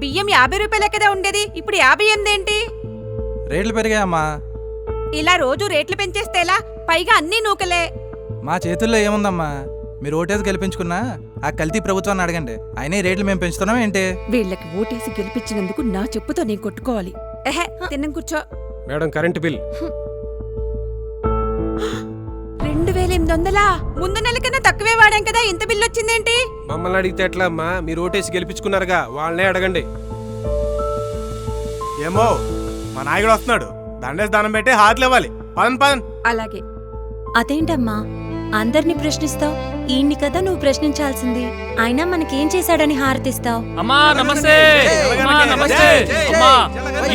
బియ్యం యాభై రూపాయలే కదా ఉండేది? ఇప్పుడు యాభై ఎనిమిది ఏంటి రేట్లు పెరిగాయమ్మా ఇలా రోజు రేట్లు పెంచేస్తే ఎలా? పైగా అన్నీ నూకలే. మా చేతుల్లో ఏముందమ్మా? మీరు ఓటేసి గెలిపించుకున్నా ఆ కల్తీ ప్రభుత్వాన్ని అడగండి. అయినా రేట్లు మేము పెంచుతున్నాం ఏంటి? వీళ్ళకి ఓటేసి గెలిపించినందుకు నా చెప్పుతో నేను కొట్టుకోవాలి. ఎహె తిన్నం కూర్చో. Madam current bill. రెండు వేల ఎనిమిది వందలా? ముందు నెల కన్నా తక్కువే వాడాం కదా ఇంత బిల్లు వచ్చిందేంటి? మమ్మల్ని అడిగితే ఎట్లా అమ్మా మీరు ఓటేసి గెలిపించుకున్నారుగా వాళ్ళనే అడగండి. ఏమో మా నాయకుడు వస్తున్నాడు. దండేసి దానం పెట్టి హార్ట్లు ఇవ్వాలి. పదన్ పదన్ అలాగే. అదేంటమ్మా? అందరినీ ప్రశ్నిస్తావు? ఈయన్ని కదా నువ్వు ప్రశ్నించాల్సింది. అయినా మనకేం చేశాడని హారతిస్తావు? అమ్మా నమస్తే. అమ్మా నమస్తే. అమ్మా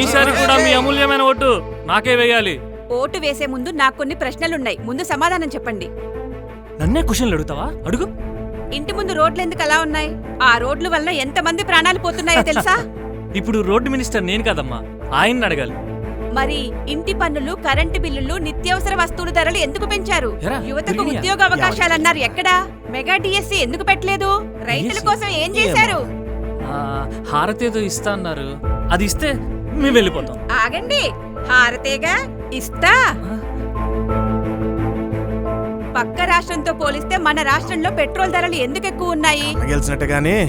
ఈసారి కూడా మీ అమూల్యమైన ఓటు నాకే వేయాలి. ఓటు వేసే ముందు నాకు కొన్ని ప్రశ్నలున్నాయి. ముందు సమాధానం చెప్పండి. నన్నే క్వశ్చన్లు అడుగుతావా? అడుగు. ఇంటి ముందు రోడ్లు ఎందుకు అలా ఉన్నాయి? ఆ రోడ్ల వల్ల ఎంతమంది ప్రాణాలు పోతున్నాయో తెలుసా? ఇప్పుడు రోడ్డు మినిస్టర్ నేను కదమ్మా. ఆయన్ని అడగాలి. మరి ఇంటి పన్నులు కరెంటు బిల్లులు నిత్యావసర వస్తువుల ధరలు ఎందుకు పెంచారు? ఎరా, యువతకు? ఉద్యోగ అవకాశాలు అన్నారు ఎక్కడా? మెగా డిఎస్సి ఎందుకు పెట్టలేదు? రైతుల DSC? కోసం ఏం చేశారు? ఆ, హారతి ఏదో ఇస్తా అన్నారు. అది ఇస్తే మేము వెళ్ళిపోతాం. ఆగండి. హారతేగా? ఇస్తా. పక్క రాష్ట్రంతో పోలిస్తే మన రాష్ట్రంలో పెట్రోల్ ధరలు ఎందుకు ఎక్కువ ఉన్నాయి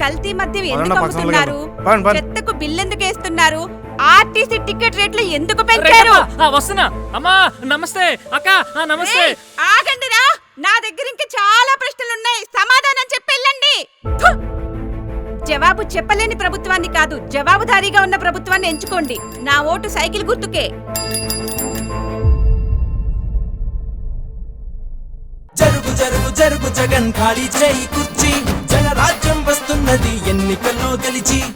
కల్తీ మద్యం ఎందుకు అమ్ముతున్నారు. చెత్తకు బిల్ ఎందుకు వేస్తున్నారు? ఆర్టీసీ టికెట్ రేట్లు ఎందుకు పెంచారు? వస్తున్నా. అమ్మా నమస్తే. అక్క నమస్తే. ఏయ్, ఆగండిరా. నా దగ్గర ఇంకా చాలా ప్రశ్నలున్నాయి. సమాధానం చెప్పెళ్ళండి! జవాబు చెప్పలేని ప్రభుత్వాన్ని కాదు జవాబుదారీగా ఉన్న ప్రభుత్వాన్ని ఎంచుకోండి. నా ఓటు సైకిల్ గుర్తుకే. జరుగు జరుగు జగన్ ఖాళీ చేయి కుర్చీ. జనరాజ్యం వస్తున్నది ఎన్నికల్లో గెలిచి.